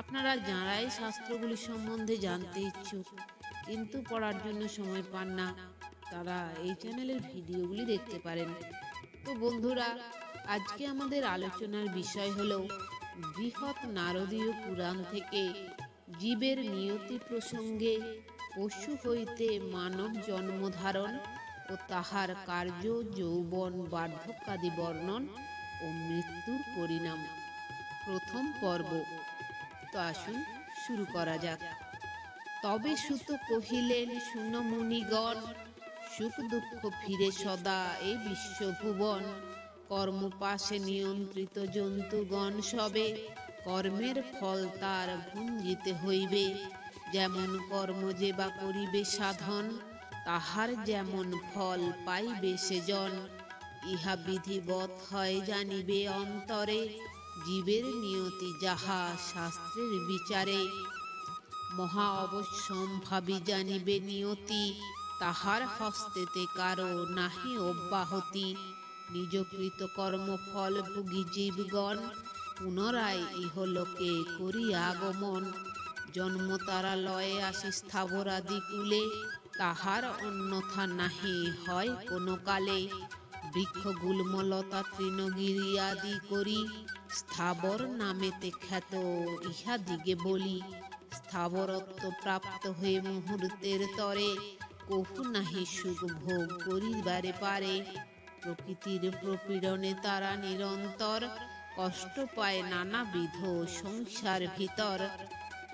আপনারা যাঁরাই শাস্ত্রগুলি সম্বন্ধে জানতে ইচ্ছুক, কিন্তু পড়ার জন্য সময় পান না, তারা এই চ্যানেলের ভিডিওগুলি দেখতে পারেন। তো বন্ধুরা, আজকে আমাদের আলোচনার বিষয় হলো বৃহৎ নারদীয় পুরাণ থেকে জীবের নিয়তি প্রসঙ্গে পশু হইতে মানব জন্মধারণ ও তাহার কার্য, যৌবন, বার্ধক্যাদি বর্ণন ও মৃত্যুর পরিণাম। প্রথম পর্ব। তো আসুন, শুরু করা যাক। তবে সুত কহিলেন, শুন মুনিগণ, সুখ দুঃখ ফিরে সদা এ বিশ্বভুবন। কর্মপাশে নিয়ন্ত্রিত জন্তুগণ সবে, কর্মের ফল তার ভুঞ্জিতে হইবে। যেমন কর্ম যে বা করিবে সাধন, তাহার যেমন ফল পাইবে সেজন। ইহা বিধিবৎ হয় জানিবে অন্তরে জীবের নিয়তি যাহা শাস্ত্রের বিচারে, মহা অবশ্যম্ভাবী জানিবে নিয়তি, তাহার হস্তেতে কারও নাহি অব্যাহতি। নিজকৃত কর্মফল ভুগি জীবগণ, পুনরায় ইহলোকে করি আগমন। জন্ম তারা লয়ে আসি স্থাবরাদি কুলে, তাহার অন্যথা নাহি হয় কোনো কালে। বৃক্ষ গুল্মলতা তৃণগিরি আদি করি স্থাবর নামেতে খ্যাত, ইহা দিগে বলি। স্থাবরত্ব প্রাপ্ত হয়ে মুহূর্তের তরে কহু নাহি সুখ ভোগ করিবারে পারে। প্রকৃতির প্রপীড়নে তারা নিরন্তর কষ্ট পায় নানাবিধ সংসার ভিতর।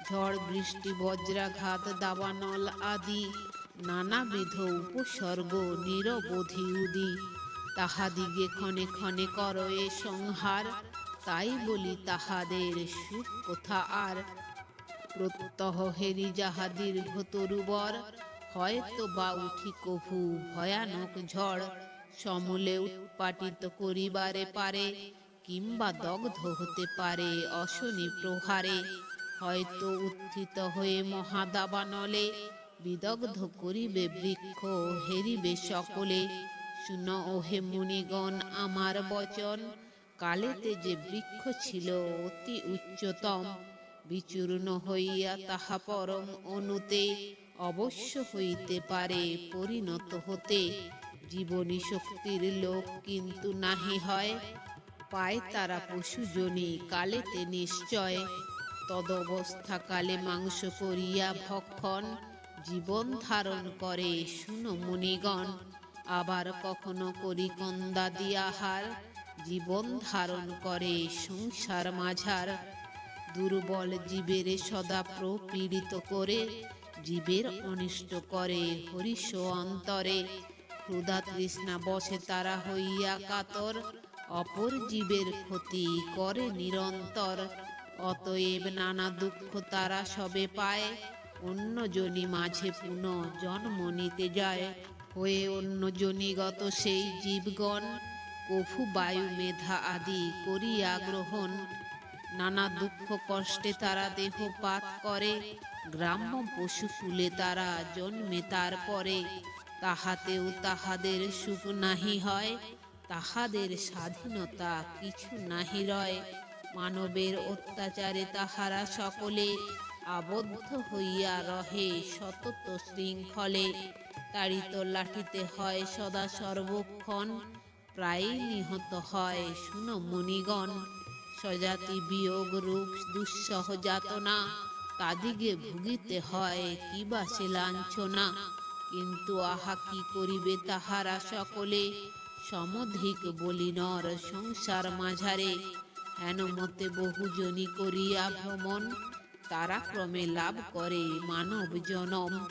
ঝড়, বৃষ্টি, বজ্রাঘাত দাবানল আদি নানাবিধ উপসর্গ নিরবধি উদি। তাহাদিগে ক্ষণে ক্ষণে করয়ে সংহার। তাই বলি তাহাদের সুখ কোথা আর। প্রত্যহ হেরি যাহা দীর্ঘ তরুবর হয়তো বা উঠি কভু ভয়ানক ঝড়। সমূলে উৎপাটিত করিবারে পারে, কিংবা দগ্ধ হতে পারে অশনি প্রহারে। হয়তো উত্থিত হয়ে মহাদাবানলে, বিদগ্ধ করিবে বৃক্ষ, হেরিবে সকলে। শুন ওহে মুনিগণ, আমার বচন কালেতে যে বৃক্ষ ছিল অতি উচ্চতম, বিচূর্ণ হইয়া তাহা পরম অনুতে অবশ্য হইতে পারে, পরিণত হতে। জীবনী শক্তির লোক কিন্তু নাহি হয়, পায় তারা পশুজনী কালেতে নিশ্চয়। তদবস্থা কালে মাংস করিয়া ভক্ষণ, জীবন ধারণ করে, শুনো মুনিগণ, আবার কখনো করি কন্দা দিয়াহার জীবন ধারণ করে সংসার মাঝার। দুর্বল জীবের সদা প্রপীড়িত করে, জীবের অনিষ্ট করে হরিষ অন্তরে। ক্ষুধা তৃষ্ণা বসে তারা হইয়া কাতর, অপর জীবের ক্ষতি করে নিরন্তর। অতএব নানা দুঃখ তারা সবে পায় অন্য জনি মাঝে পুনঃ জন্ম নিতে যায়। হয়ে অন্য জনিগত সেই জীবগণ কফু বায়ু মেধা আদি করিয়া গ্রহণ। নানা দুঃখ কষ্টে তারা দেহপাত করে। গ্রাম্য পশু ফুলে তারা জন্মে তার তারপরে। তাহাতেও তাহাদের সুখ নাহি হয়, তাহাদের স্বাধীনতা কিছু নাহি রয়। মানবের অত্যাচারে তাহারা সকলে আবদ্ধ হইয়া রহে সতত শৃঙ্খলে। তাড়িত লাঠিতে হয় সদা সর্বক্ষণ। প্রায়ই নিহত হয়। শুনো মুনিগণ, স্বজাতি বিয়োগ রূপ দুঃসহ যাতনা। তাদিগে ভুগিতে হয় কিবা সে লাঞ্ছনা। কিন্তু আহা কি করিবে তাহারা সকলে? সমধিক বলি নর সংসার মাঝারে। হেন মতে বহুজনী করিয়া ভ্রমণ। তারা ক্রমে লাভ করে মানব জনম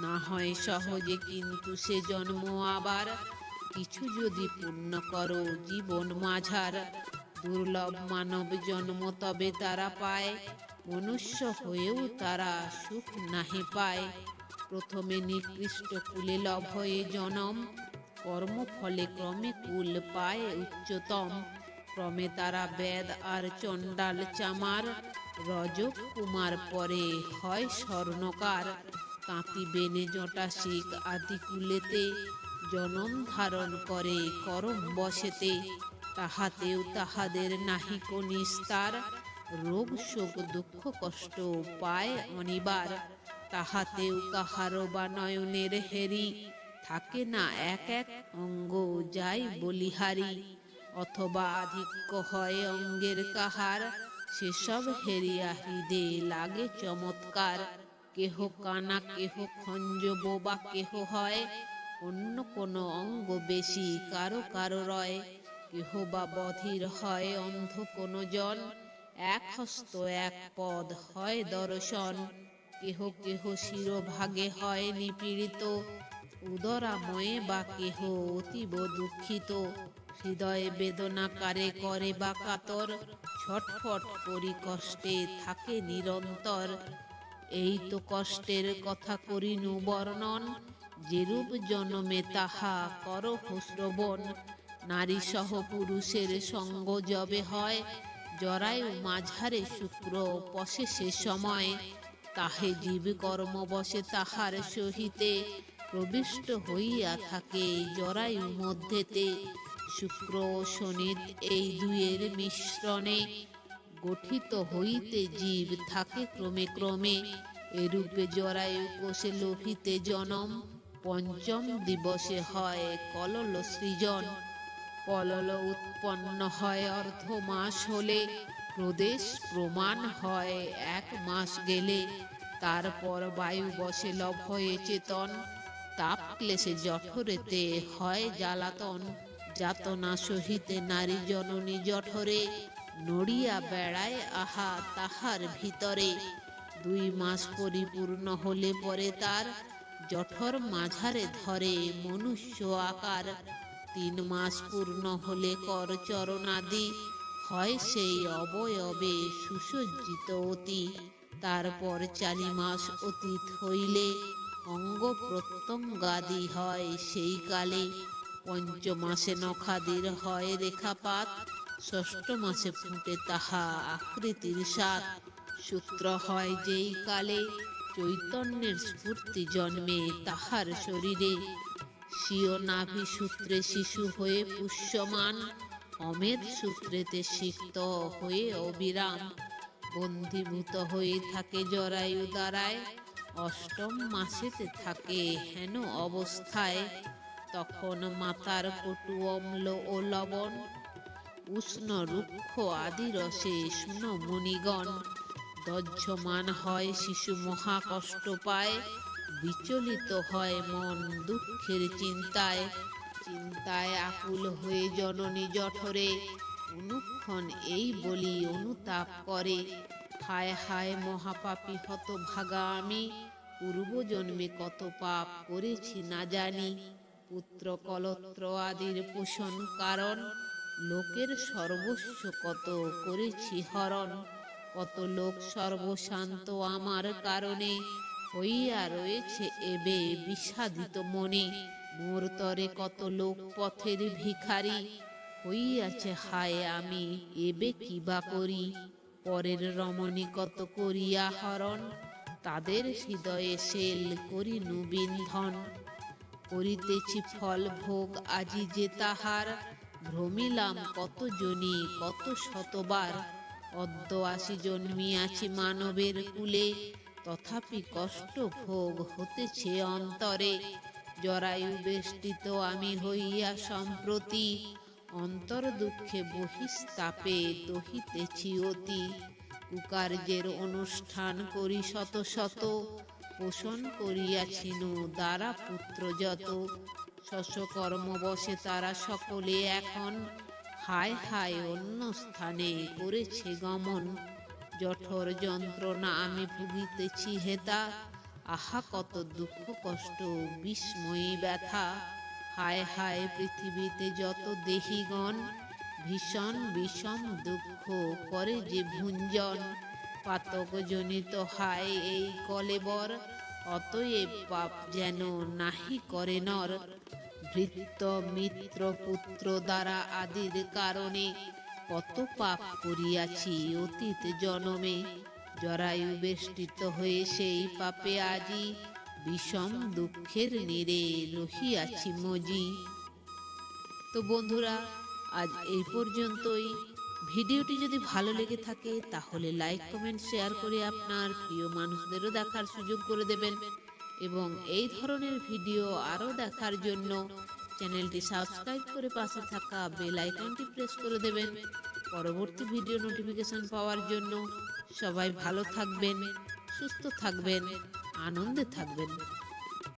না হয় সহজে কিন্তু সে জন্ম আবার কিছু যদি পূর্ণ করো জীবন মাঝার, দুর্লভ মানব জন্ম তবে তারা পায়, মনুষ্য হয়েও তারা সুখ নাহি পায়। প্রথমে নিকৃষ্ট কুলে লভয়ে জনম, কর্মফলে ক্রমে কুল পায় উচ্চতম। ক্রমে তারা বেদ আর চণ্ডাল চামার, রজক কুমার পরে হয় স্বর্ণকার। তাঁতি বেনে জটা শিখ আদি কুলেতে জনম ধারণ করে, করম বসেতে তাহাতেও তাহাদের নাহিক নিস্তার রোগ, শোক, দুঃখ, কষ্ট পায় অনিবার। তাহাতেও কাহারো বা নয়নের হেরি। থাকে না এক এক অঙ্গ যায় বলিহারি। অথবা আধিক্য হয় অঙ্গের কাহার। সেসব হেরিয়া হৃদে লাগে চমৎকার। কেহ কানা, কেহ খঞ্জ বা কেহ হয় অন্য কোনো অঙ্গ বেশি কারও কারও রয়। কেহ বা বধির হয় অন্ধ কোনো জন। এক হস্ত এক পদ হয় দর্শন। কেহ কেহ শিরোভাগে হয় নিপীড়িত। উদরাময়ে বা কেহ অতীব দুঃখিত। হৃদয়ে বেদনাকারে করে বা কাতর। ছটফট করি কষ্টে থাকে নিরন্তর। এই তো কষ্টের কথা করিনু বর্ণন। যেরূপ জনমে তাহা কর শ্রবণ। নারী সহ পুরুষের সঙ্গ যবে হয়, জরায়ু মাঝারে শুক্র পশে সে সময়। তাহে জীব কর্ম বসে তাহার সহিতে, প্রবিষ্ট হইয়া থাকে জরায়ু মধ্যেতে। শুক্র শনির এই দুয়ের মিশ্রণে গঠিত হইতে জীব থাকে ক্রমে ক্রমে। এরূপে জরায়ু কোষে লোভিতে জনম। পঞ্চম দিবসে হয় কলল সৃজন। কলল উৎপন্ন হয় অর্ধ মাস হলে, প্রদেশ প্রমাণ হয় এক মাস গেলে। তারপর বায়ু বসে লভয়ে চেতন, তাপ ক্লেশে জঠরেতে হয় জ্বালাতন। যাতনা সহিতে নারী জননী জঠরে, নড়িয়া বেড়ায় আহা তাহার ভিতরে। দুই মাস পরিপূর্ণ হলে পরে তার জঠর মাঝারে ধরে মনুষ্য আকার। তিন মাস পূর্ণ হলে কর চরণাদি। হয় সেই অবয়বে সুসজ্জিত অতি। তারপর চারি মাস অতীত হইলে অঙ্গ প্রত্যঙ্গাদি হয় সেই কালে। পঞ্চমাসে নখাদির হয় রেখাপাত। ষষ্ঠ মাসে ফুটে তাহা আকৃতির সাত। সূত্র হয় যেই কালে চৈতন্যের স্ফূর্তি জন্মে তাহার শরীরে। স্বীয় নাভি সূত্রে শিশু হয়ে পুষ্যমান অমেদ সূত্রেতে সিক্ত হয়ে অবিরাম। বন্ধীভূত হয়ে থাকে জরায়ু দ্বারায়, অষ্টম মাসেতে থাকে হেন অবস্থায়। তখন মাতার কটু অম্ল ও লবণ, উষ্ণ রুক্ষ আদি রসে শুন মুনিগণ। দহ্যমান হয়, শিশু মহা কষ্ট পায়, বিচলিত হয় মন দুঃখের চিন্তায়। চিন্তায় আকুল হয়ে জননী জঠরে, অনুক্ষণ এই বলি অনুতাপ করে, হায় হায় মহাপাপী হত ভাগা আমি, পূর্বজন্মে কত পাপ করেছি না জানি। পুত্র কলত্র আদির পোষণ কারণ, লোকের সর্বস্ব কত করেছি হরণ। কত লোক সর্বশান্ত আমার কারণে হইয়া রয়েছে এবে বিষাদিত মনে। মোর তরে কত লোক পথের ভিখারি হইয়াছে, হায় আমি এবে কি বা করি? পরের রমণী কত করিয়া হরণ? তাদের হৃদয়ে সেল করি বিন্ধন করিতেছি ফল ভোগ আজি যে তাহার। ভ্রমিলাম কত জনি কত শতবার। অদ্য আসি জন্মিয়াছি মানবের কুলে, তথাপি কষ্ট ভোগ হতেছে অন্তরে। জরায়ু বেষ্টিত আমি হইয়া সম্প্রতি, অন্তর দুঃখে বহিস্তাপে দহিতেছি অতি। কুকার্যের অনুষ্ঠান করি শত শত, পোষণ করিয়াছিনু দ্বারা পুত্র যত শস্যকর্ম বসে তারা সকলে এখন হায় হায় অন্য স্থানে করেছে গমন। জঠর যন্ত্রণা আমি ভুগিতেছি হেতা। আহা, কত দুঃখ, কষ্ট, বিস্ময়ী ব্যথা। হায় হায় পৃথিবীতে যত দেহিগণ, ভীষণ বিষম দুঃখ করে যে ভুঞ্জন। পাতক জনিত হায় এই কলেবর, অতএব পাপ যেন নাহি করে নর। ভৃত্য মিত্র পুত্র দ্বারা আদির কারণে কত পাপ করিয়াছি অতীত জনমে। জরায়ু বেষ্টিত হয়ে সেই পাপে আজি বিষম দুঃখের নিরে রহিয়াছি মজি। তো বন্ধুরা, আজ এই পর্যন্তই। ভিডিওটি যদি ভালো লেগে থাকে, তাহলে লাইক কমেন্ট শেয়ার করে আপনার প্রিয় মানুষদেরও দেখার সুযোগ করে দেবেন। এবং এই ধরনের ভিডিও আরও দেখার জন্য চ্যানেলটি সাবস্ক্রাইব করে পাশে থাকা বেল আইকনটি প্রেস করে দেবেন। পরবর্তী ভিডিও নোটিফিকেশন পাওয়ার জন্য সবাই ভালো থাকবেন, সুস্থ থাকবেন, আনন্দে থাকবেন।